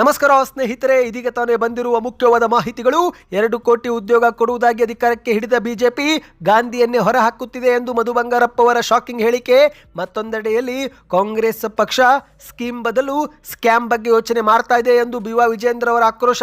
ನಮಸ್ಕಾರ ಸ್ನೇಹಿತರೆ, ಇದೀಗ ತಾನೇ ಬಂದಿರುವ ಮುಖ್ಯವಾದ ಮಾಹಿತಿಗಳು. ಎರಡು ಕೋಟಿ ಉದ್ಯೋಗ ಕೊಡುವುದಾಗಿ ಅಧಿಕಾರಕ್ಕೆ ಹಿಡಿದ ಬಿಜೆಪಿ ಗಾಂಧಿಯನ್ನೇ ಹೊರಹಾಕುತ್ತಿದೆ ಎಂದು ಮಧು ಬಂಗಾರಪ್ಪ ಅವರ ಶಾಕಿಂಗ್ ಹೇಳಿಕೆ. ಮತ್ತೊಂದೆಡೆಯಲ್ಲಿ ಕಾಂಗ್ರೆಸ್ ಪಕ್ಷ ಸ್ಕೀಮ್ ಬದಲು ಸ್ಕ್ಯಾಮ್ ಬಗ್ಗೆ ಯೋಚನೆ ಮಾಡ್ತಾ ಇದೆ ಎಂದು ಬಿ ವಾ ವಿಜೇಂದ್ರ ಅವರ ಆಕ್ರೋಶ.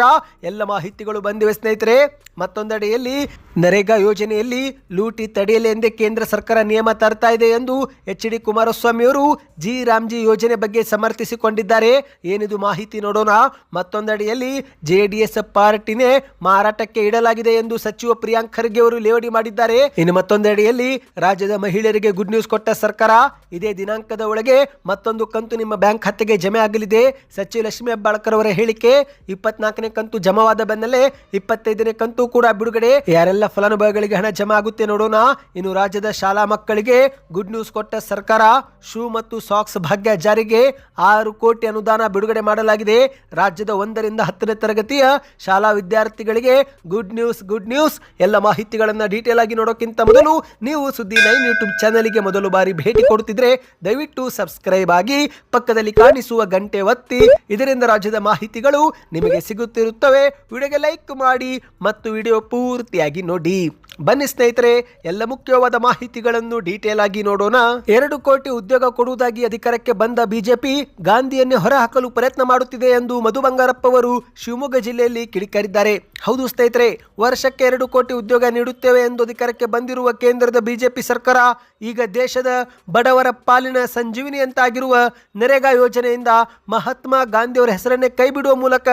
ಎಲ್ಲ ಮಾಹಿತಿಗಳು ಬಂದಿವೆ ಸ್ನೇಹಿತರೆ. ಮತ್ತೊಂದೆಡೆಯಲ್ಲಿ ನರೇಗಾ ಯೋಜನೆಯಲ್ಲಿ ಲೂಟಿ ತಡೆಯಲಿ ಎಂದೇ ಕೇಂದ್ರ ಸರ್ಕಾರ ನಿಯಮ ತರ್ತಾ ಇದೆ ಎಂದು ಎಚ್ ಡಿ ಕುಮಾರಸ್ವಾಮಿ ಅವರು ಜಿ ರಾಮ್ಜಿ ಯೋಜನೆ ಬಗ್ಗೆ ಸಮರ್ಥಿಸಿಕೊಂಡಿದ್ದಾರೆ. ಏನಿದು ಮಾಹಿತಿ ನೋಡೋಣ. ಮತ್ತೊಂದೆಡೆಯಲ್ಲಿ ಜೆಡಿಎಸ್ ಪಾರ್ಟಿನೇ ಮಾರಾಟಕ್ಕೆ ಇಡಲಾಗಿದೆ ಎಂದು ಸಚಿವ ಪ್ರಿಯಾಂಕ್ ಖರ್ಗೆ ಅವರು ಲೇವಡಿ ಮಾಡಿದ್ದಾರೆ. ಇನ್ನು ಮತ್ತೊಂದೆಡೆಯಲ್ಲಿ ರಾಜ್ಯದ ಮಹಿಳೆಯರಿಗೆ ಗುಡ್ ನ್ಯೂಸ್ ಕೊಟ್ಟ ಸರ್ಕಾರ, ಇದೇ ದಿನಾಂಕದ ಒಳಗೆ ಮತ್ತೊಂದು ಕಂತು ನಿಮ್ಮ ಬ್ಯಾಂಕ್ ಖಾತೆಗೆ ಜಮೆ ಆಗಲಿದೆ. ಸಚಿವ ಲಕ್ಷ್ಮೀ ಹೆಬ್ಬಾಳ್ಕರ್ ಅವರ ಹೇಳಿಕೆ, ಇಪ್ಪತ್ನಾಲ್ಕನೇ ಕಂತು ಜಮಾವಾದ ಬೆನ್ನಲ್ಲೇ ಇಪ್ಪತ್ತೈದನೇ ಕಂತು ಕೂಡ ಬಿಡುಗಡೆ. ಯಾರೆಲ್ಲ ಫಲಾನುಭವಿಗಳಿಗೆ ಹಣ ಜಮಾ ಆಗುತ್ತೆ ನೋಡೋಣ. ಇನ್ನು ರಾಜ್ಯದ ಶಾಲಾ ಮಕ್ಕಳಿಗೆ ಗುಡ್ ನ್ಯೂಸ್ ಕೊಟ್ಟ ಸರ್ಕಾರ, ಶೂ ಮತ್ತು ಸಾಕ್ಸ್ ಭಾಗ್ಯ ಜಾರಿಗೆ ಆರು ಕೋಟಿ ಅನುದಾನ ಬಿಡುಗಡೆ ಮಾಡಲಾಗಿದೆ. ರಾಜ್ಯದ ಒಂದರಿಂದ ಹತ್ತನೇ ತರಗತಿಯ ಶಾಲಾ ವಿದ್ಯಾರ್ಥಿಗಳಿಗೆ ಗುಡ್ ನ್ಯೂಸ್ ಗುಡ್ ನ್ಯೂಸ್ ಎಲ್ಲ ಮಾಹಿತಿಗಳನ್ನು ಡೀಟೇಲ್ ಆಗಿ ನೋಡೋಕ್ಕಿಂತ ಮೊದಲು ನೀವು ಸುದ್ದಿ ನೈನ್ ಯೂಟ್ಯೂಬ್ ಚಾನಲ್ಗೆ ಮೊದಲು ಬಾರಿ ಭೇಟಿ ಕೊಡುತ್ತಿದ್ರೆ ದಯವಿಟ್ಟು ಸಬ್ಸ್ಕ್ರೈಬ್ ಆಗಿ ಪಕ್ಕದಲ್ಲಿ ಕಾಣಿಸುವ ಗಂಟೆ ಒತ್ತಿ. ಇದರಿಂದ ರಾಜ್ಯದ ಮಾಹಿತಿಗಳು ನಿಮಗೆ ಸಿಗುತ್ತಿರುತ್ತವೆ. ವಿಡಿಯೋಗೆ ಲೈಕ್ ಮಾಡಿ ಮತ್ತು ವಿಡಿಯೋ ಪೂರ್ತಿಯಾಗಿ ನೋಡಿ. ಬನ್ನಿ ಸ್ನೇಹಿತರೆ, ಎಲ್ಲ ಮುಖ್ಯವಾದ ಮಾಹಿತಿಗಳನ್ನು ಡೀಟೇಲ್ ಆಗಿ ನೋಡೋಣ. ಎರಡು ಕೋಟಿ ಉದ್ಯೋಗ ಕೊಡುವುದಾಗಿ ಅಧಿಕಾರಕ್ಕೆ ಬಂದ ಬಿಜೆಪಿ ಗಾಂಧಿಯನ್ನೇ ಹೊರಹಾಕಲು ಪ್ರಯತ್ನ ಮಾಡುತ್ತಿದೆ ಎಂದು ಮಧು ಬಂಗಾರಪ್ಪ ಅವರು ಶಿವಮೊಗ್ಗ ಜಿಲ್ಲೆಯಲ್ಲಿ ಕಿಡಿಕಾರಿದ್ದಾರೆ. ಹೌದು ಸ್ನೇಹಿತರೆ, ವರ್ಷಕ್ಕೆ ಎರಡು ಕೋಟಿ ಉದ್ಯೋಗ ನೀಡುತ್ತೇವೆ ಎಂದು ಅಧಿಕಾರಕ್ಕೆ ಬಂದಿರುವ ಕೇಂದ್ರದ ಬಿಜೆಪಿ ಸರ್ಕಾರ ಈಗ ದೇಶದ ಬಡವರ ಪಾಲಿನ ಸಂಜೀವಿನಿಯಂತಾಗಿರುವ ನರೇಗಾ ಯೋಜನೆಯಿಂದ ಮಹಾತ್ಮ ಗಾಂಧಿಯವರ ಹೆಸರನ್ನೇ ಕೈಬಿಡುವ ಮೂಲಕ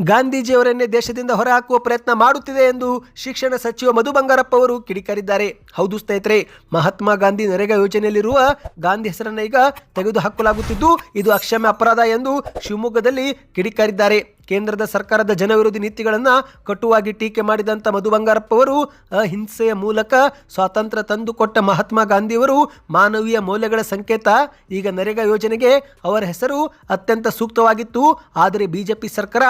ಗಾಂಧೀಜಿಯವರನ್ನೇ ದೇಶದಿಂದ ಹೊರಹಾಕುವ ಪ್ರಯತ್ನ ಮಾಡುತ್ತಿದೆ ಎಂದು ಶಿಕ್ಷಣ ಸಚಿವ ಮಧು ಬಂಗಾರಪ್ಪ ಅವರು ಕಿಡಿಕಾರಿದ್ದಾರೆ. ಹೌದು ಸ್ನೇಹಿತರೆ, ಮಹಾತ್ಮ ಗಾಂಧಿ ನರೇಗಾ ಯೋಜನೆಯಲ್ಲಿರುವ ಗಾಂಧಿ ಹೆಸರನ್ನು ಈಗ ತೆಗೆದುಹಾಕಲಾಗುತ್ತಿದ್ದು, ಇದು ಅಕ್ಷಮ್ಯ ಅಪರಾಧ ಎಂದು ಶಿವಮೊಗ್ಗದಲ್ಲಿ ಕಿಡಿಕಾರಿದ್ದಾರೆ. ಕೇಂದ್ರದ ಸರ್ಕಾರದ ಜನವಿರೋಧಿ ನೀತಿಗಳನ್ನು ಕಟುವಾಗಿ ಟೀಕೆ ಮಾಡಿದಂಥ ಮಧು ಬಂಗಾರಪ್ಪ ಅವರು ಅಹಿಂಸೆಯ ಮೂಲಕ ಸ್ವಾತಂತ್ರ್ಯ ತಂದುಕೊಟ್ಟ ಮಹಾತ್ಮ ಗಾಂಧಿಯವರು ಮಾನವೀಯ ಮೌಲ್ಯಗಳ ಸಂಕೇತ, ಈಗ ನರೇಗಾ ಯೋಜನೆಗೆ ಅವರ ಹೆಸರು ಅತ್ಯಂತ ಸೂಕ್ತವಾಗಿತ್ತು. ಆದರೆ ಬಿಜೆಪಿ ಸರ್ಕಾರ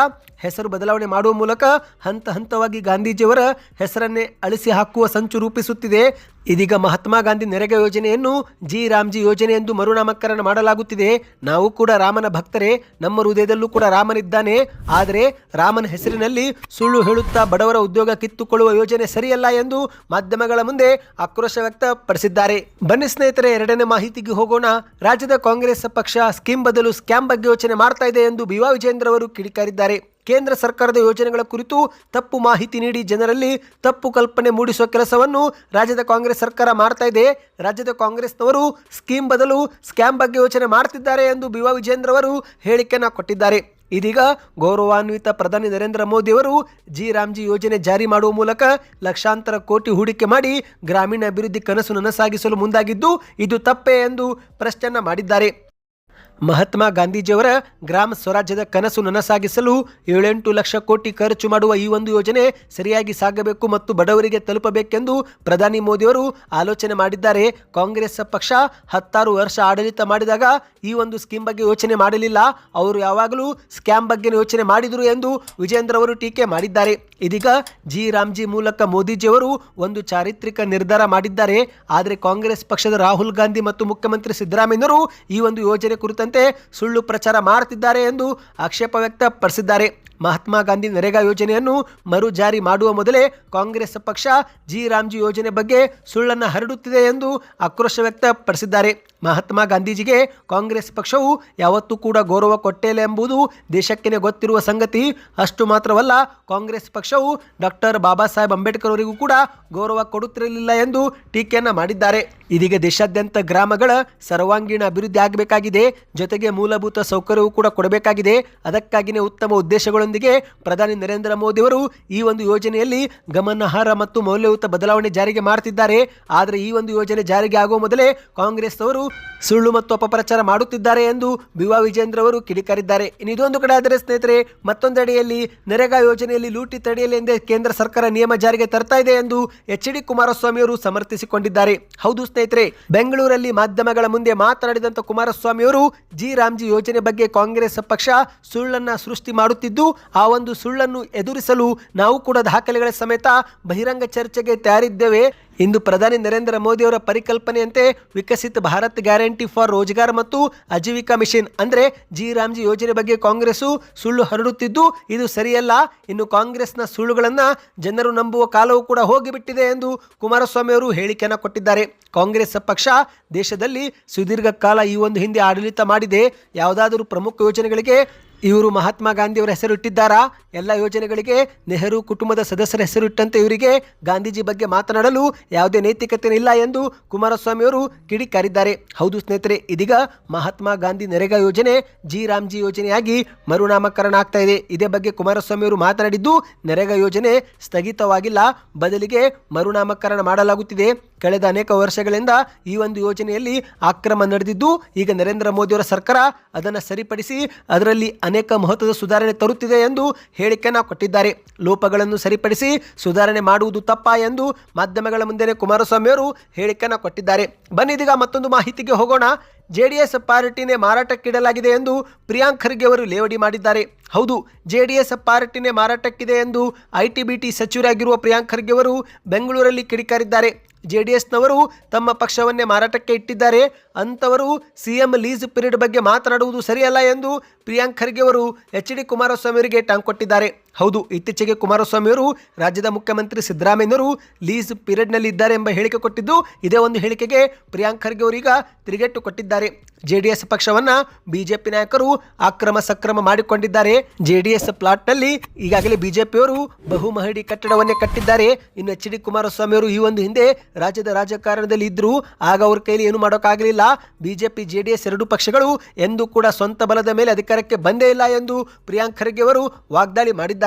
ಹೆಸರು ಬದಲಾವಣೆ ಮಾಡುವ ಮೂಲಕ ಹಂತ ಹಂತವಾಗಿ ಗಾಂಧೀಜಿಯವರ ಹೆಸರನ್ನೇ ಅಳಿಸಿ ಹಾಕುವ ಸಂಚು ರೂಪಿಸುತ್ತಿದೆ. ಇದೀಗ ಮಹಾತ್ಮ ಗಾಂಧಿ ನರೇಗಾ ಯೋಜನೆಯನ್ನು ಜಿ. ರಾಮ್ಜಿ ಯೋಜನೆ ಎಂದು ಮರುನಾಮಕರಣ ಮಾಡಲಾಗುತ್ತಿದೆ. ನಾವು ಕೂಡ ರಾಮನ ಭಕ್ತರೇ, ನಮ್ಮ ಹೃದಯದಲ್ಲೂ ಕೂಡ ರಾಮನಿದ್ದಾನೆ. ಆದರೆ ರಾಮನ ಹೆಸರಿನಲ್ಲಿ ಸುಳ್ಳು ಹೇಳುತ್ತಾ ಬಡವರ ಉದ್ಯೋಗ ಕಿತ್ತುಕೊಳ್ಳುವ ಯೋಜನೆ ಸರಿಯಲ್ಲ ಎಂದು ಮಾಧ್ಯಮಗಳ ಮುಂದೆ ಆಕ್ರೋಶ ವ್ಯಕ್ತಪಡಿಸಿದ್ದಾರೆ. ಬನ್ನಿ ಸ್ನೇಹಿತರೆ, ಎರಡನೇ ಮಾಹಿತಿಗೆ ಹೋಗೋಣ. ರಾಜ್ಯದ ಕಾಂಗ್ರೆಸ್ ಪಕ್ಷ ಸ್ಕೀಮ್ ಬದಲು ಸ್ಕ್ಯಾಮ್ ಬಗ್ಗೆ ಯೋಚನೆ ಮಾಡ್ತಾ ಇದೆ ಎಂದು ಬಿವಾ ವಿಜೇಂದ್ರ ಅವರು ಕಿಡಿಕಾರಿದ್ದಾರೆ. ಕೇಂದ್ರ ಸರ್ಕಾರದ ಯೋಜನೆಗಳ ಕುರಿತು ತಪ್ಪು ಮಾಹಿತಿ ನೀಡಿ ಜನರಲ್ಲಿ ತಪ್ಪು ಕಲ್ಪನೆ ಮೂಡಿಸುವ ಕೆಲಸವನ್ನು ರಾಜ್ಯದ ಕಾಂಗ್ರೆಸ್ ಸರ್ಕಾರ ಮಾಡ್ತಾ ಇದೆ. ರಾಜ್ಯದ ಕಾಂಗ್ರೆಸ್ನವರು ಸ್ಕೀಮ್ ಬದಲು ಸ್ಕ್ಯಾಮ್ ಬಗ್ಗೆ ಯೋಚನೆ ಮಾಡ್ತಿದ್ದಾರೆ ಎಂದು ಬಿ ವಿಜೇಂದ್ರ ಅವರು ಹೇಳಿಕೆಯನ್ನು ಕೊಟ್ಟಿದ್ದಾರೆ. ಇದೀಗ ಗೌರವಾನ್ವಿತ ಪ್ರಧಾನಿ ನರೇಂದ್ರ ಮೋದಿ ಅವರು ಜಿ ರಾಮ್ಜಿ ಯೋಜನೆ ಜಾರಿ ಮಾಡುವ ಮೂಲಕ ಲಕ್ಷಾಂತರ ಕೋಟಿ ಹೂಡಿಕೆ ಮಾಡಿ ಗ್ರಾಮೀಣ ಅಭಿವೃದ್ಧಿ ಕನಸು ನನಸಾಗಿಸಲು ಮುಂದಾಗಿದ್ದು ಇದು ತಪ್ಪೇ ಎಂದು ಪ್ರಶ್ನೆಯನ್ನು ಮಾಡಿದ್ದಾರೆ. ಮಹಾತ್ಮ ಗಾಂಧೀಜಿಯವರ ಗ್ರಾಮ ಸ್ವರಾಜ್ಯದ ಕನಸು ನನಸಾಗಿಸಲು ಏಳೆಂಟು ಲಕ್ಷ ಕೋಟಿ ಖರ್ಚು ಮಾಡುವ ಈ ಒಂದು ಯೋಜನೆ ಸರಿಯಾಗಿ ಸಾಗಬೇಕು ಮತ್ತು ಬಡವರಿಗೆ ತಲುಪಬೇಕೆಂದು ಪ್ರಧಾನಿ ಮೋದಿಯವರು ಆಲೋಚನೆ ಮಾಡಿದ್ದಾರೆ. ಕಾಂಗ್ರೆಸ್ ಪಕ್ಷ ಹತ್ತಾರು ವರ್ಷ ಆಡಳಿತ ಮಾಡಿದಾಗ ಈ ಒಂದು ಸ್ಕೀಮ್ ಬಗ್ಗೆ ಯೋಚನೆ ಮಾಡಲಿಲ್ಲ. ಅವರು ಯಾವಾಗಲೂ ಸ್ಕ್ಯಾಮ್ ಬಗ್ಗೆ ಯೋಚನೆ ಮಾಡಿದರು ಎಂದು ವಿಜೇಂದ್ರ ಅವರು ಟೀಕೆ ಮಾಡಿದ್ದಾರೆ. ಇದೀಗ ಜಿ ರಾಮ್ಜಿ ಮೂಲಕ ಮೋದಿಜಿಯವರು ಒಂದು ಚಾರಿತ್ರಿಕ ನಿರ್ಧಾರ ಮಾಡಿದ್ದಾರೆ. ಆದರೆ ಕಾಂಗ್ರೆಸ್ ಪಕ್ಷದ ರಾಹುಲ್ ಗಾಂಧಿ ಮತ್ತು ಮುಖ್ಯಮಂತ್ರಿ ಸಿದ್ದರಾಮಯ್ಯನವರು ಈ ಒಂದು ಯೋಜನೆ ಕುರಿತಂತೆ ಸುಳ್ಳು ಪ್ರಚಾರ ಮಾಡುತ್ತಿದ್ದಾರೆ ಎಂದು ಆಕ್ಷೇಪ ವ್ಯಕ್ತಪಡಿಸಿದ್ದಾರೆ. ಮಹಾತ್ಮ ಗಾಂಧಿ ನರೇಗಾ ಯೋಜನೆಯನ್ನು ಮರು ಜಾರಿ ಮಾಡುವ ಮೊದಲೇ ಕಾಂಗ್ರೆಸ್ ಪಕ್ಷ ಜಿ ರಾಮ್ಜಿ ಯೋಜನೆ ಬಗ್ಗೆ ಸುಳ್ಳನ್ನು ಹರಡುತ್ತಿದೆ ಎಂದು ಆಕ್ರೋಶ ವ್ಯಕ್ತಪಡಿಸಿದ್ದಾರೆ. ಮಹಾತ್ಮ ಗಾಂಧೀಜಿಗೆ ಕಾಂಗ್ರೆಸ್ ಪಕ್ಷವು ಯಾವತ್ತೂ ಕೂಡ ಗೌರವ ಕೊಟ್ಟಿಲ್ಲ ಎಂಬುದು ದೇಶಕ್ಕೇ ಗೊತ್ತಿರುವ ಸಂಗತಿ. ಅಷ್ಟು ಮಾತ್ರವಲ್ಲ, ಕಾಂಗ್ರೆಸ್ ಪಕ್ಷವು ಡಾಕ್ಟರ್ ಬಾಬಾ ಸಾಹೇಬ್ ಅಂಬೇಡ್ಕರ್ ಅವರಿಗೂ ಕೂಡ ಗೌರವ ಕೊಡುತ್ತಿರಲಿಲ್ಲ ಎಂದು ಟೀಕೆಯನ್ನು ಮಾಡಿದ್ದಾರೆ. ಇದೀಗ ದೇಶಾದ್ಯಂತ ಗ್ರಾಮಗಳ ಸರ್ವಾಂಗೀಣ ಅಭಿವೃದ್ಧಿ ಆಗಬೇಕಾಗಿದೆ. ಜೊತೆಗೆ ಮೂಲಭೂತ ಸೌಕರ್ಯವು ಕೂಡ ಕೊಡಬೇಕಾಗಿದೆ. ಅದಕ್ಕಾಗಿಯೇ ಉತ್ತಮ ಉದ್ದೇಶಗಳೊಂದಿಗೆ ಪ್ರಧಾನಿ ನರೇಂದ್ರ ಮೋದಿ ಅವರು ಈ ಒಂದು ಯೋಜನೆಯಲ್ಲಿ ಗಮನಾರ್ಹ ಮತ್ತು ಮೌಲ್ಯಯುತ ಬದಲಾವಣೆ ಜಾರಿಗೆ ಮಾಡ್ತಿದ್ದಾರೆ ಆದರೆ ಈ ಒಂದು ಯೋಜನೆ ಜಾರಿಗೆ ಆಗುವ ಮೊದಲೇ ಕಾಂಗ್ರೆಸ್ ಅವರು ಸುಳ್ಳು ಮತ್ತು ಅಪಪ್ರಚಾರ ಮಾಡುತ್ತಿದ್ದಾರೆ ಎಂದು ಬಿವಾ ವಿಜೇಂದ್ರ ಅವರು ಕಿಡಿಕಾರಿದ್ದಾರೆ ಇನ್ನಿದೊಂದು ಕಡೆ ಆದರೆ ಸ್ನೇಹಿತರೆ, ಮತ್ತೊಂದೆಡೆಯಲ್ಲಿ ನರೇಗಾ ಯೋಜನೆಯಲ್ಲಿ ಲೂಟಿ ತಡೆಯಲಿ ಎಂದೇ ಕೇಂದ್ರ ಸರ್ಕಾರ ನಿಯಮ ಜಾರಿಗೆ ತರ್ತಾ ಇದೆ ಎಂದು ಎಚ್ ಡಿ ಕುಮಾರಸ್ವಾಮಿ ಅವರು ಸಮರ್ಥಿಸಿಕೊಂಡಿದ್ದಾರೆ. ಹೌದು ಸ್ನೇಹಿತರೆ, ಬೆಂಗಳೂರಲ್ಲಿ ಮಾಧ್ಯಮಗಳ ಮುಂದೆ ಮಾತನಾಡಿದಂಥ ಕುಮಾರಸ್ವಾಮಿ ಅವರು ಜಿ ರಾಮ್ಜಿ ಯೋಜನೆ ಬಗ್ಗೆ ಕಾಂಗ್ರೆಸ್ ಪಕ್ಷ ಸುಳ್ಳನ್ನ ಸೃಷ್ಟಿ ಮಾಡುತ್ತಿದ್ದು, ಆ ಒಂದು ಸುಳ್ಳನ್ನು ಎದುರಿಸಲು ನಾವು ಕೂಡ ದಾಖಲೆಗಳ ಸಮೇತ ಬಹಿರಂಗ ಚರ್ಚೆಗೆ ತಯಾರಿದ್ದೇವೆ. ಇಂದು ಪ್ರಧಾನಿ ನರೇಂದ್ರ ಮೋದಿ ಅವರ ಪರಿಕಲ್ಪನೆಯಂತೆ ವಿಕಸಿತ ಭಾರತ್ ಗ್ಯಾರಂಟಿ ಫಾರ್ ರೋಜ್ಗಾರ್ ಮತ್ತು ಆಜೀವಿಕಾ ಮಿಷನ್. ಅಂದರೆ ಜಿ ರಾಮ್ಜಿ ಯೋಜನೆ ಬಗ್ಗೆ ಕಾಂಗ್ರೆಸ್ಸು ಸುಳ್ಳು ಹರಡುತ್ತಿದ್ದು, ಇದು ಸರಿಯಲ್ಲ. ಇನ್ನು ಕಾಂಗ್ರೆಸ್ನ ಸುಳ್ಳುಗಳನ್ನು ಜನರು ನಂಬುವ ಕಾಲವೂ ಕೂಡ ಹೋಗಿಬಿಟ್ಟಿದೆ ಎಂದು ಕುಮಾರಸ್ವಾಮಿ ಅವರು ಹೇಳಿಕೆಯನ್ನು ಕೊಟ್ಟಿದ್ದಾರೆ. ಕಾಂಗ್ರೆಸ್ ಪಕ್ಷ ದೇಶದಲ್ಲಿ ಸುದೀರ್ಘ ಕಾಲ ಈ ಒಂದು ಹಿಂದೆ ಆಡಳಿತ ಮಾಡಿದೆ. ಯಾವುದಾದರೂ ಪ್ರಮುಖ ಯೋಜನೆಗಳಿಗೆ ಇವರು ಮಹಾತ್ಮ ಗಾಂಧಿಯವರ ಹೆಸರು ಇಟ್ಟಿದ್ದಾರಾ ಎಲ್ಲ ಯೋಜನೆಗಳಿಗೆ ನೆಹರು ಕುಟುಂಬದ ಸದಸ್ಯರ ಹೆಸರು ಇಟ್ಟಂತೆ ಇವರಿಗೆ ಗಾಂಧೀಜಿ ಬಗ್ಗೆ ಮಾತನಾಡಲು ಯಾವುದೇ ನೈತಿಕತೆ ಇಲ್ಲ ಎಂದು ಕುಮಾರಸ್ವಾಮಿ ಅವರು ಕಿಡಿಕಾರಿದ್ದಾರೆ ಹೌದು ಸ್ನೇಹಿತರೆ, ಇದೀಗ ಮಹಾತ್ಮ ಗಾಂಧಿ ನರೇಗಾ ಯೋಜನೆ ಜಿ ರಾಮ್ಜಿ ಯೋಜನೆಯಾಗಿ ಮರುನಾಮಕರಣ ಆಗ್ತಾ ಇದೆ. ಇದೇ ಬಗ್ಗೆ ಕುಮಾರಸ್ವಾಮಿ ಅವರು ಮಾತನಾಡಿದ್ದು, ನರೇಗಾ ಯೋಜನೆ ಸ್ಥಗಿತವಾಗಿಲ್ಲ, ಬದಲಿಗೆ ಮರುನಾಮಕರಣ ಮಾಡಲಾಗುತ್ತಿದೆ. ಕಳೆದ ಅನೇಕ ವರ್ಷಗಳಿಂದ ಈ ಒಂದು ಯೋಜನೆಯಲ್ಲಿ ಅಕ್ರಮ ನಡೆದಿದ್ದು, ಈಗ ನರೇಂದ್ರ ಮೋದಿಯವರ ಸರ್ಕಾರ ಅದನ್ನು ಸರಿಪಡಿಸಿ ಅದರಲ್ಲಿ ಅನೇಕ ಮಹತ್ವದ ಸುಧಾರಣೆ ತರುತ್ತಿದೆ ಎಂದು ಹೇಳಿಕೆಯನ್ನು ಕೊಟ್ಟಿದ್ದಾರೆ. ಲೋಪಗಳನ್ನು ಸರಿಪಡಿಸಿ ಸುಧಾರಣೆ ಮಾಡುವುದು ತಪ್ಪ ಎಂದು ಮಾಧ್ಯಮಗಳ ಮುಂದೆ ಕುಮಾರಸ್ವಾಮಿ ಅವರು ಹೇಳಿಕೆಯನ್ನು ಕೊಟ್ಟಿದ್ದಾರೆ. ಬನ್ನಿದೀಗ ಮತ್ತೊಂದು ಮಾಹಿತಿಗೆ ಹೋಗೋಣ. ಜೆಡಿಎಸ್ ಪಾರ್ಟಿನೇ ಮಾರಾಟಕ್ಕಿಡಲಾಗಿದೆ ಎಂದು ಪ್ರಿಯಾಂಕ್ ಖರ್ಗೆ ಅವರು ಲೇವಡಿ ಮಾಡಿದ್ದಾರೆ. ಹೌದು, ಜೆಡಿಎಸ್ ಪಾರ್ಟಿನೇ ಮಾರಾಟಕ್ಕಿದೆ ಎಂದು ಐ ಟಿ ಬಿ ಟಿ ಸಚಿವರಾಗಿರುವ ಪ್ರಿಯಾಂಕ್ ಖರ್ಗೆ ಅವರು ಬೆಂಗಳೂರಲ್ಲಿ ಕಿಡಿಕಾರಿದ್ದಾರೆ. ಜೆಡಿಎಸ್ನವರು ತಮ್ಮ ಪಕ್ಷವನ್ನೇ ಮಾರಾಟಕ್ಕೆ ಇಟ್ಟಿದ್ದಾರೆ. ಅಂಥವರು ಸಿಎಂ ಲೀಸ್ ಪೀರಿಯಡ್ ಬಗ್ಗೆ ಮಾತನಾಡುವುದು ಸರಿಯಲ್ಲ ಎಂದು ಪ್ರಿಯಾಂಕ್ ಖರ್ಗೆ ಅವರು ಎಚ್ ಡಿ ಕುಮಾರಸ್ವಾಮಿ ಅವರಿಗೆ ಟಾಂಗ್ ಕೊಟ್ಟಿದ್ದಾರೆ. ಹೌದು, ಇತ್ತೀಚೆಗೆ ಕುಮಾರಸ್ವಾಮಿ ಅವರು ರಾಜ್ಯದ ಮುಖ್ಯಮಂತ್ರಿ ಸಿದ್ದರಾಮಯ್ಯನವರು ಲೀಸ್ ಪೀರಿಯಡ್ನಲ್ಲಿ ಇದ್ದಾರೆ ಎಂಬ ಹೇಳಿಕೆ ಕೊಟ್ಟಿದ್ದು, ಇದೇ ಒಂದು ಹೇಳಿಕೆಗೆ ಪ್ರಿಯಾಂಕ್ ಖರ್ಗೆ ಅವರೀಗ ತಿರುಗೇಟು ಕೊಟ್ಟಿದ್ದಾರೆ. ಜೆಡಿಎಸ್ ಪಕ್ಷವನ್ನ ಬಿಜೆಪಿ ನಾಯಕರು ಅಕ್ರಮ ಸಕ್ರಮ ಮಾಡಿಕೊಂಡಿದ್ದಾರೆ. ಜೆಡಿಎಸ್ ಪ್ಲಾಟ್ನಲ್ಲಿ ಈಗಾಗಲೇ ಬಿಜೆಪಿಯವರು ಬಹುಮಹಡಿ ಕಟ್ಟಡವನ್ನೇ ಕಟ್ಟಿದ್ದಾರೆ. ಇನ್ನು ಎಚ್ ಡಿ ಕುಮಾರಸ್ವಾಮಿ ಅವರು ಈ ಒಂದು ಹಿಂದೆ ರಾಜ್ಯದ ರಾಜಕಾರಣದಲ್ಲಿ ಇದ್ದರು ಆಗ ಅವ್ರ ಕೈಲಿ ಏನು ಮಾಡೋಕ್ಕಾಗಲಿಲ್ಲ. ಬಿಜೆಪಿ, ಜೆಡಿಎಸ್ ಎರಡು ಪಕ್ಷಗಳು ಎಂದೂ ಕೂಡ ಸ್ವಂತ ಬಲದ ಮೇಲೆ ಅಧಿಕಾರಕ್ಕೆ ಬಂದೇ ಇಲ್ಲ ಎಂದು ಪ್ರಿಯಾಂಕ್ ಖರ್ಗೆ ಅವರು ವಾಗ್ದಾಳಿ ಮಾಡಿದ್ದಾರೆ.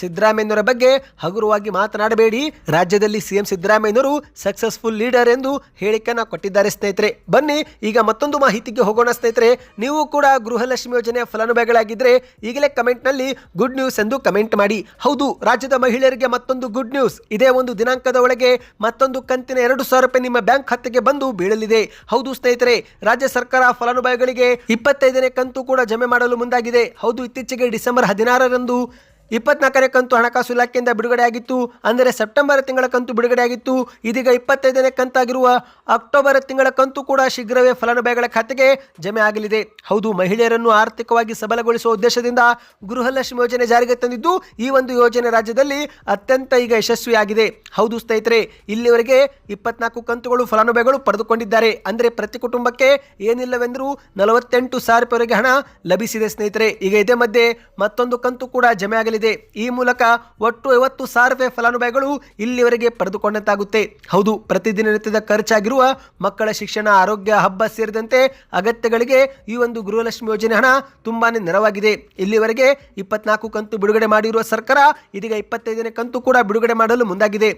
ಸಿದ್ದರಾಮಯ್ಯನವರ ಬಗ್ಗೆ ಹಗುರವಾಗಿ ಮಾತನಾಡಬೇಡಿ. ರಾಜ್ಯದಲ್ಲಿ ಸಿಎಂ ಸಿದ್ದರಾಮಯ್ಯನವರು ಸಕ್ಸಸ್ಫುಲ್ ಲೀಡರ್ ಎಂದು ಹೇಳಿಕೆಯನ್ನು ಕೊಟ್ಟಿದ್ದಾರೆ ಸ್ನೇಹಿತರೆ. ಬನ್ನಿ, ಈಗ ಮತ್ತೊಂದು ಮಾಹಿತಿಗೆ ಹೋಗೋಣ ಸ್ನೇಹಿತರೆ. ನೀವು ಕೂಡ ಗೃಹಲಕ್ಷ್ಮಿ ಯೋಜನೆಯ ಫಲಾನುಭವಿಗಳಾಗಿದ್ದರೆ ಈಗಲೇ ಕಮೆಂಟ್ನಲ್ಲಿ ಗುಡ್ ನ್ಯೂಸ್ ಎಂದು ಕಮೆಂಟ್ ಮಾಡಿ. ಹೌದು, ರಾಜ್ಯದ ಮಹಿಳೆಯರಿಗೆ ಮತ್ತೊಂದು ಗುಡ್ ನ್ಯೂಸ್ ಇದೇ ಒಂದು ದಿನಾಂಕದ ಒಳಗೆ ಮತ್ತೊಂದು ಕಂತಿನ ಎರಡು ಸಾವಿರ ರೂಪಾಯಿ ನಿಮ್ಮ ಬ್ಯಾಂಕ್ ಖಾತೆಗೆ ಬಂದು ಬೀಳಲಿದೆ. ಹೌದು ಸ್ನೇಹಿತರೆ, ರಾಜ್ಯ ಸರ್ಕಾರ ಫಲಾನುಭವಿಗಳಿಗೆ ಇಪ್ಪತ್ತೈದನೇ ಕಂತು ಕೂಡ ಜಮೆ ಮಾಡಲು ಮುಂದಾಗಿದೆ. ಹೌದು, ಇತ್ತೀಚೆಗೆ ಡಿಸೆಂಬರ್ ಹದಿನಾರರಂದು ಇಪ್ಪತ್ನಾಲ್ಕನೇ ಕಂತು ಹಣಕಾಸು ಇಲಾಖೆಯಿಂದ ಬಿಡುಗಡೆಯಾಗಿತ್ತು ಅಂದರೆ ಸೆಪ್ಟೆಂಬರ್ ತಿಂಗಳ ಕಂತು ಬಿಡುಗಡೆಯಾಗಿತ್ತು ಇದೀಗ ಇಪ್ಪತ್ತೈದನೇ ಕಂತಾಗಿರುವ ಅಕ್ಟೋಬರ್ ತಿಂಗಳ ಕಂತು ಕೂಡ ಶೀಘ್ರವೇ ಫಲಾನುಭವಿಗಳ ಖಾತೆಗೆ ಜಮೆ ಆಗಲಿದೆ. ಹೌದು, ಮಹಿಳೆಯರನ್ನು ಆರ್ಥಿಕವಾಗಿ ಸಬಲಗೊಳಿಸುವ ಉದ್ದೇಶದಿಂದ ಗೃಹಲಕ್ಷ್ಮಿ ಯೋಜನೆ ಜಾರಿಗೆ ತಂದಿದ್ದು ಈ ಒಂದು ಯೋಜನೆ ರಾಜ್ಯದಲ್ಲಿ ಅತ್ಯಂತ ಈಗ ಯಶಸ್ವಿಯಾಗಿದೆ. ಹೌದು ಸ್ನೇಹಿತರೆ, ಇಲ್ಲಿವರೆಗೆ ಇಪ್ಪತ್ನಾಲ್ಕು ಕಂತುಗಳು ಫಲಾನುಭವಿಗಳು ಪಡೆದುಕೊಂಡಿದ್ದಾರೆ. ಅಂದರೆ ಪ್ರತಿ ಕುಟುಂಬಕ್ಕೆ ಏನಿಲ್ಲವೆಂದರೂ ನಲವತ್ತೆಂಟು ಸಾವಿರ ರೂಪಾಯಿವರೆಗೆ ಹಣ ಲಭಿಸಿದೆ ಸ್ನೇಹಿತರೆ. ಈಗ ಇದೇ ಮಧ್ಯೆ ಮತ್ತೊಂದು ಕಂತು ಕೂಡ ಜಮೆ ಆಗಲಿದೆ. ಈ ಮೂಲಕ ಒಟ್ಟು ಐವತ್ತು ಸಾವಿರ ಫಲಾನುಭವಿಗಳು ಇಲ್ಲಿವರೆಗೆ ಪಡೆದುಕೊಂಡಂತಾಗುತ್ತೆ. ಹೌದು, ಪ್ರತಿದಿನ ನಿತ್ಯದ ಖರ್ಚಾಗಿರುವ ಮಕ್ಕಳ ಶಿಕ್ಷಣ, ಆರೋಗ್ಯ ಹಬ್ಬ ಸೇರಿದಂತೆ ಅಗತ್ಯಗಳಿಗೆ ಈ ಒಂದು ಗೃಹಲಕ್ಷ್ಮಿ ಯೋಜನೆ ಹಣ ತುಂಬಾನೇ ನೆರವಾಗಿದೆ. ಇಲ್ಲಿವರೆಗೆ ಇಪ್ಪತ್ನಾಲ್ಕು ಕಂತು ಬಿಡುಗಡೆ ಮಾಡಿರುವ ಸರ್ಕಾರ ಇದೀಗ ಇಪ್ಪತ್ತೈದನೇ ಕಂತು ಕೂಡ ಬಿಡುಗಡೆ ಮಾಡಲು ಮುಂದಾಗಿದೆ.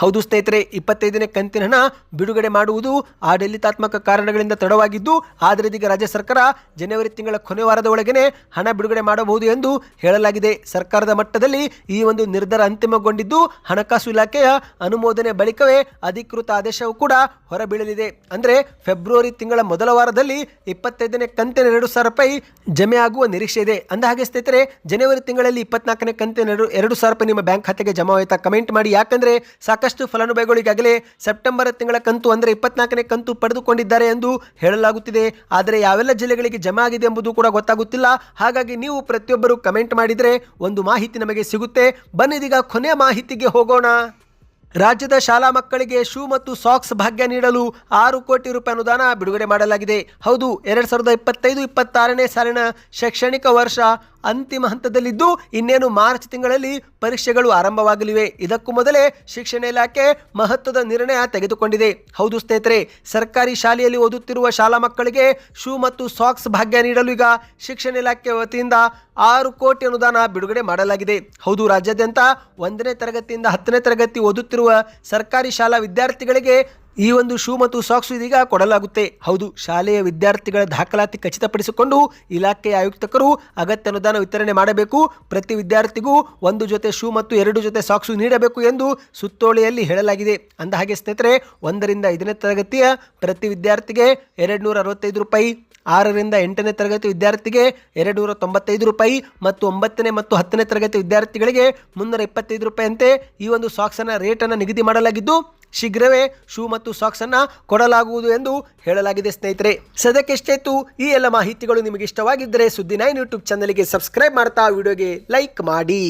ಹೌದು ಸ್ನೇಹಿತರೆ, ಇಪ್ಪತ್ತೈದನೇ ಕಂತಿನ ಹಣ ಬಿಡುಗಡೆ ಮಾಡುವುದು ಆಡಳಿತಾತ್ಮಕ ಕಾರಣಗಳಿಂದ ತಡವಾಗಿದ್ದು, ಆದರೆ ಇದೀಗ ರಾಜ್ಯ ಸರ್ಕಾರ ಜನವರಿ ತಿಂಗಳ ಕೊನೆ ವಾರದ ಒಳಗೇನೆ ಹಣ ಬಿಡುಗಡೆ ಮಾಡಬಹುದು ಎಂದು ಹೇಳಲಾಗಿದೆ. ಸರ್ಕಾರದ ಮಟ್ಟದಲ್ಲಿ ಈ ಒಂದು ನಿರ್ಧಾರ ಅಂತಿಮಗೊಂಡಿದ್ದು, ಹಣಕಾಸು ಇಲಾಖೆಯ ಅನುಮೋದನೆ ಬಳಿಕವೇ ಅಧಿಕೃತ ಆದೇಶವು ಕೂಡ ಹೊರಬೀಳಲಿದೆ. ಅಂದರೆ, ಫೆಬ್ರವರಿ ತಿಂಗಳ ಮೊದಲ ವಾರದಲ್ಲಿ ಇಪ್ಪತ್ತೈದನೇ ಕಂತಿನ ಎರಡು ಸಾವಿರ ರೂಪಾಯಿ ಜಮೆ ಆಗುವ ನಿರೀಕ್ಷೆ ಇದೆ. ಅಂದ ಹಾಗೆ ಸ್ನೇಹಿತರೆ, ಜನವರಿ ತಿಂಗಳಲ್ಲಿ ಇಪ್ಪತ್ನಾಲ್ಕನೇ ಕಂತಿನ ಎರಡು ಸಾವಿರ ರೂಪಾಯಿ ನಿಮ್ಮ ಬ್ಯಾಂಕ್ ಖಾತೆಗೆ ಜಮಾ ಆಯ್ತಾ ಕಮೆಂಟ್ ಮಾಡಿ. ಯಾಕಂದ್ರೆ ಸಾಕಷ್ಟು ಫಲಾನುಭವಿಗಳಿಗಾಗಲೇ ಸೆಪ್ಟೆಂಬರ್ ತಿಂಗಳ ಕಂತು ಅಂದರೆ ಇಪ್ಪತ್ನಾಲ್ಕನೇ ಕಂತು ಪಡೆದುಕೊಂಡಿದ್ದಾರೆ ಎಂದು ಹೇಳಲಾಗುತ್ತಿದೆ. ಆದರೆ ಯಾವೆಲ್ಲ ಜಿಲ್ಲೆಗಳಿಗೆ ಜಮಾ ಆಗಿದೆ ಎಂಬುದು ಕೂಡ ಗೊತ್ತಾಗುತ್ತಿಲ್ಲ. ಹಾಗಾಗಿ ನೀವು ಪ್ರತಿಯೊಬ್ಬರು ಕಮೆಂಟ್ ಮಾಡಿದರೆ ಒಂದು ಮಾಹಿತಿ ನಮಗೆ ಸಿಗುತ್ತೆ. ಬನ್ನಿದೀಗ ಕೊನೆಯ ಮಾಹಿತಿಗೆ ಹೋಗೋಣ. ರಾಜ್ಯದ ಶಾಲಾ ಮಕ್ಕಳಿಗೆ ಶೂ ಮತ್ತು ಸಾಕ್ಸ್ ಭಾಗ್ಯ ನೀಡಲು ಆರು ಕೋಟಿ ರೂಪಾಯಿ ಅನುದಾನ ಬಿಡುಗಡೆ ಮಾಡಲಾಗಿದೆ. ಹೌದು, ಎರಡು ಸಾವಿರದ ಇಪ್ಪತ್ತೈದು, ಇಪ್ಪತ್ತಾರನೇ ಸಾಲಿನ ಶೈಕ್ಷಣಿಕ ವರ್ಷ ಅಂತಿಮ ಹಂತದಲ್ಲಿದ್ದು ಇನ್ನೇನು ಮಾರ್ಚ್ ತಿಂಗಳಲ್ಲಿ ಪರೀಕ್ಷೆಗಳು ಆರಂಭವಾಗಲಿವೆ. ಇದಕ್ಕೂ ಮೊದಲೇ ಶಿಕ್ಷಣ ಇಲಾಖೆ ಮಹತ್ವದ ನಿರ್ಣಯ ತೆಗೆದುಕೊಂಡಿದೆ. ಹೌದು ಸ್ನೇಹಿತರೆ, ಸರ್ಕಾರಿ ಶಾಲೆಯಲ್ಲಿ ಓದುತ್ತಿರುವ ಶಾಲಾ ಮಕ್ಕಳಿಗೆ ಶೂ ಮತ್ತು ಸಾಕ್ಸ್ ಭಾಗ್ಯ ನೀಡಲು ಈಗ ಶಿಕ್ಷಣ ಇಲಾಖೆ ವತಿಯಿಂದ ಆರು ಕೋಟಿ ಅನುದಾನ ಬಿಡುಗಡೆ ಮಾಡಲಾಗಿದೆ. ಹೌದು, ರಾಜ್ಯಾದ್ಯಂತ ಒಂದನೇ ತರಗತಿಯಿಂದ ಹತ್ತನೇ ತರಗತಿ ಓದುತ್ತಿರುವ ಸರ್ಕಾರಿ ಶಾಲಾ ವಿದ್ಯಾರ್ಥಿಗಳಿಗೆ ಈ ಒಂದು ಶೂ ಮತ್ತು ಸಾಕ್ಸ್ ಇದೀಗ ಕೊಡಲಾಗುತ್ತೆ. ಹೌದು, ಶಾಲೆಯ ವಿದ್ಯಾರ್ಥಿಗಳ ದಾಖಲಾತಿ ಖಚಿತಪಡಿಸಿಕೊಂಡು ಇಲಾಖೆಯ ಆಯುಕ್ತಕರು ಅಗತ್ಯ ಅನುದಾನ ವಿತರಣೆ ಮಾಡಬೇಕು. ಪ್ರತಿ ವಿದ್ಯಾರ್ಥಿಗೂ ಒಂದು ಜೊತೆ ಶೂ ಮತ್ತು ಎರಡು ಜೊತೆ ಸಾಕ್ಸು ನೀಡಬೇಕು ಎಂದು ಸುತ್ತೋಲೆಯಲ್ಲಿ ಹೇಳಲಾಗಿದೆ. ಅಂದ ಹಾಗೆ ಸ್ನೇಹಿತರೆ, ಒಂದರಿಂದ ಐದನೇ ತರಗತಿಯ ಪ್ರತಿ ವಿದ್ಯಾರ್ಥಿಗೆ ಎರಡು ನೂರ ಅರವತ್ತೈದು ರೂಪಾಯಿ, ಆರರಿಂದ ಎಂಟನೇ ತರಗತಿ ವಿದ್ಯಾರ್ಥಿಗೆ ಎರಡು ನೂರ ತೊಂಬತ್ತೈದು ರೂಪಾಯಿ ಮತ್ತು ಒಂಬತ್ತನೇ ಮತ್ತು ಹತ್ತನೇ ತರಗತಿ ವಿದ್ಯಾರ್ಥಿಗಳಿಗೆ ಮುನ್ನೂರ ಇಪ್ಪತ್ತೈದು ರೂಪಾಯಿಯಂತೆ ಈ ಒಂದು ಸಾಕ್ಸನ್ನು ರೇಟನ್ನು ನಿಗದಿ ಮಾಡಲಾಗಿದ್ದು ಶೀಘ್ರವೇ ಶೂ ಮತ್ತು ಸಾಕ್ಸ್ ಅನ್ನ ಕೊಡಲಾಗುವುದು ಎಂದು ಹೇಳಲಾಗಿದೆ, ಸ್ನೇಹಿತರೆ. ಸದ್ಯಕ್ಕೆ ಎಷ್ಟೇತು ಈ ಎಲ್ಲ ಮಾಹಿತಿಗಳು ನಿಮಗೆ ಇಷ್ಟವಾಗಿದ್ದರೆ ಸುದ್ದಿ ನೈನ್ ಯೂಟ್ಯೂಬ್ ಚಾನಲ್ಗೆ ಸಬ್ಸ್ಕ್ರೈಬ್ ಮಾಡ್ತಾ ವಿಡಿಯೋಗೆ ಲೈಕ್ ಮಾಡಿ.